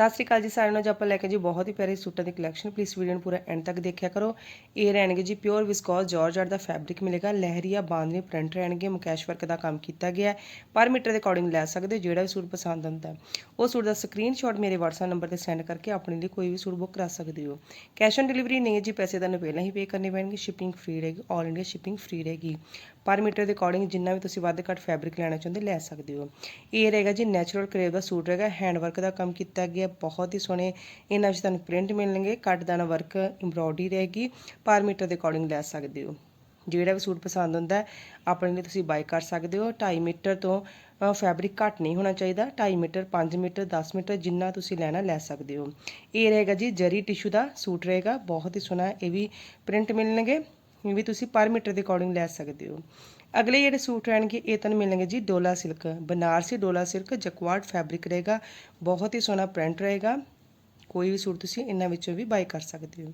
ਸਤਿ ਸ੍ਰੀ ਅਕਾਲ ਜੀ ਸਾਰਿਆਂ ਨੂੰ, ਅੱਜ ਆਪਾਂ ਲੈ ਕੇ ਜੀ ਬਹੁਤ ਹੀ ਪਿਆਰੇ ਸੂਟਾਂ ਦੀ ਕਲੈਕਸ਼ਨ ਪਲੀਜ਼ ਵੀਡੀਓ ਨੂੰ ਪੂਰਾ ਐਂਡ ਤੱਕ ਦੇਖਿਆ ਕਰੋ। ਇਹ ਰਹਿਣਗੇ ਜੀ ਪਿਓਰ ਵਿਸਕੋਸ ਜਾਰਜਟ ਦਾ ਫੈਬਰਿਕ ਮਿਲੇਗਾ। ਲਹਿਰੀਆ, ਬਾਂਦਨੀ ਪ੍ਰਿੰਟ ਰਹਿਣਗੇ। ਮੁਕੈਸ਼ ਵਰਕ ਦਾ ਕੰਮ ਕੀਤਾ ਗਿਆ ਪਰ ਮੀਟਰ ਦੇ ਅਕੋਰਡਿੰਗ ਲੈ ਸਕਦੇ ਹੋ ਜਿਹੜਾ ਵੀ ਸੂਟ ਪਸੰਦ ਆਉਂਦਾ ਉਹ ਸੂਟ ਦਾ ਸਕਰੀਨਸ਼ਾਟ ਮੇਰੇ WhatsApp ਨੰਬਰ ਤੇ ਸੈਂਡ ਕਰਕੇ ਆਪਣੇ ਲਈ ਕੋਈ ਵੀ ਸੂਟ ਬੁੱਕ ਕਰਾ ਸਕਦੇ ਹੋ। ਕੈਸ਼ ਔਨ ਡਿਲੀਵਰੀ ਨਹੀਂ ਹੈ ਜੀ, ਪੈਸੇ ਤੁਹਾਨੂੰ ਪਹਿਲਾਂ ਹੀ ਪੇ ਕਰਨੇ ਪੈਣਗੇ। ਸ਼ਿਪਿੰਗ ਫ੍ਰੀ ਰਹੇਗੀ ਆਲ ਇੰਡੀਆ ਸ਼ਿਪਿੰਗ ਫ੍ਰੀ ਰਹੇਗੀ। ਪਰ ਮੀਟਰ ਦੇ ਅਕੋਰਡਿੰਗ ਜਿੰਨਾ ਵੀ ਤੁਸੀਂ ਵੱਧ ਘੱਟ ਫੈਬਰਿਕ ਲੈਣਾ ਚਾਹੁੰਦੇ, ਲੈ ਸਕਦੇ ਹੋ। ਇਹ ਰਹੇਗਾ ਜੀ ਨੈਚੁਰਲ ਕਰੇਵ ਦਾ ਸੂਟ ਰਹੇਗਾ ਹੈਂਡ ਵਰਕ ਦਾ ਕੰਮ ਕੀਤਾ ਗਿਆ। ਬਹੁਤ ਹੀ ਸੋਹਣੇ ਇਹਨਾਂ ਵਿੱਚ ਤੁਹਾਨੂੰ ਪ੍ਰਿੰਟ ਮਿਲਣਗੇ, ਕੱਟ ਦਾਣਾ ਵਰਕ ਐਮਬ੍ਰੋਇਡਰੀ ਰਹੇਗੀ, ਪਰ ਮੀਟਰ ਦੇ ਅਕੋਰਡਿੰਗ ਲੈ ਸਕਦੇ ਹੋ। ਜਿਹੜਾ ਵੀ ਸੂਟ ਪਸੰਦ ਹੁੰਦਾ, ਆਪਣੇ ਲਈ ਤੁਸੀਂ ਬਾਈ ਕਰ ਸਕਦੇ ਹੋ। 2.5 ਮੀਟਰ ਤੋਂ ਫੈਬਰਿਕ ਘੱਟ ਨਹੀਂ ਹੋਣਾ ਚਾਹੀਦਾ। 2.5 ਮੀਟਰ 5 ਮੀਟਰ 10 ਮੀਟਰ, ਜਿੰਨਾ ਤੁਸੀਂ ਲੈਣਾ ਲੈ ਸਕਦੇ ਹੋ। ਇਹ ਰਹੇਗਾ ਜੀ ਜਰੀ ਟਿਸ਼ੂ ਦਾ ਸੂਟ ਰਹੇਗਾ। ਬਹੁਤ ਹੀ ਸੋਹਣਾ ਇਹ ਵੀ ਪ੍ਰਿੰਟ ਮਿਲਣਗੇ। ਵੀ ਤੁਸੀਂ ਪਰ ਮੀਟਰ ਦੇ ਅਕੋਰਡਿੰਗ ਲੈ ਸਕਦੇ ਹੋ। ਅਗਲੇ ਜਿਹੜੇ ਸੂਟ ਰਹਿਣਗੇ, ਇਹ ਤੁਹਾਨੂੰ ਮਿਲਣਗੇ ਜੀ ਡੋਲਾ ਸਿਲਕ। ਬਨਾਰਸੀ ਡੋਲਾ ਸਿਲਕ ਜਕਵਾਰਡ ਫੈਬਰਿਕ ਰਹੇਗਾ। ਬਹੁਤ ਹੀ ਸੋਹਣਾ ਪ੍ਰਿੰਟ ਰਹੇਗਾ। ਕੋਈ ਵੀ ਸੂਟ ਤੁਸੀਂ ਇਹਨਾਂ ਵਿੱਚੋਂ ਵੀ ਬਾਈ ਕਰ ਸਕਦੇ ਹੋ।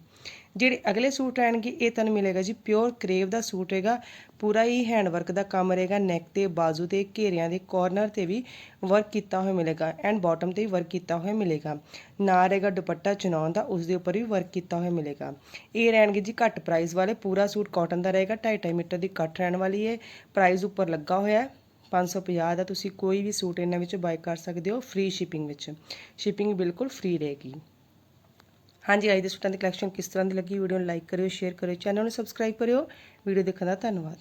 ਜਿਹੜੇ ਅਗਲੇ ਸੂਟ ਰਹਿਣਗੇ ਇਹ ਤੁਹਾਨੂੰ ਮਿਲੇਗਾ ਜੀ ਪਿਓਰ ਕਰੇਵ ਦਾ ਸੂਟ ਹੈਗਾ। ਪੂਰਾ ਹੀ ਹੈਂਡ ਵਰਕ ਦਾ ਕੰਮ ਰਹੇਗਾ ਨੈਕ ਤੇ, ਬਾਜ਼ੂ ਤੇ, ਘੇਰਿਆਂ ਦੇ ਕਾਰਨਰ ਤੇ ਵੀ ਵਰਕ ਕੀਤਾ ਹੋਇਆ ਮਿਲੇਗਾ ਐਂਡ ਬਾਟਮ ਤੇ ਵੀ ਵਰਕ ਕੀਤਾ ਹੋਇਆ ਮਿਲੇਗਾ। ਨਾ ਰਹੇਗਾ ਦੁਪੱਟਾ ਚੁਣਾਉਣ ਦਾ ਉਸ ਦੇ ਉੱਪਰ ਵੀ ਵਰਕ ਕੀਤਾ ਹੋਇਆ ਮਿਲੇਗਾ। ਇਹ ਰਹਿਣਗੇ ਜੀ ਘੱਟ ਪ੍ਰਾਈਸ ਵਾਲੇ, ਪੂਰਾ ਸੂਟ ਕਾਟਨ ਦਾ ਰਹੇਗਾ 2.5 ਮੀਟਰ ਦੀ ਕੱਟ ਰਹਿਣ ਵਾਲੀ ਹੈ। ਪ੍ਰਾਈਸ ਉੱਪਰ ਲੱਗਾ ਹੋਇਆ ਹੈ। 550 ਦਾ ਤੁਸੀਂ ਕੋਈ ਵੀ ਸੂਟ ਇਹਨਾਂ ਵਿੱਚੋਂ ਬਾਈ ਕਰ ਸਕਦੇ ਹੋ ਫ੍ਰੀ ਸ਼ਿਪਿੰਗ ਵਿੱਚ। ਸ਼ਿਪਿੰਗ ਬਿਲਕੁਲ ਫ੍ਰੀ ਰਹੇਗੀ। ਹਾਂਜੀ, ਅੱਜ ਦੇ ਸੂਟਾਂ ਦੀ ਕਲੈਕਸ਼ਨ ਕਿਸ ਤਰ੍ਹਾਂ ਦੀ ਲੱਗੀ ਵੀਡੀਓ ਨੂੰ ਲਾਈਕ ਕਰਿਓ ਸ਼ੇਅਰ ਕਰਿਓ ਚੈਨਲ ਨੂੰ ਸਬਸਕ੍ਰਾਈਬ ਕਰਿਓ। ਵੀਡੀਓ ਦੇਖਣ ਦਾ ਧੰਨਵਾਦ।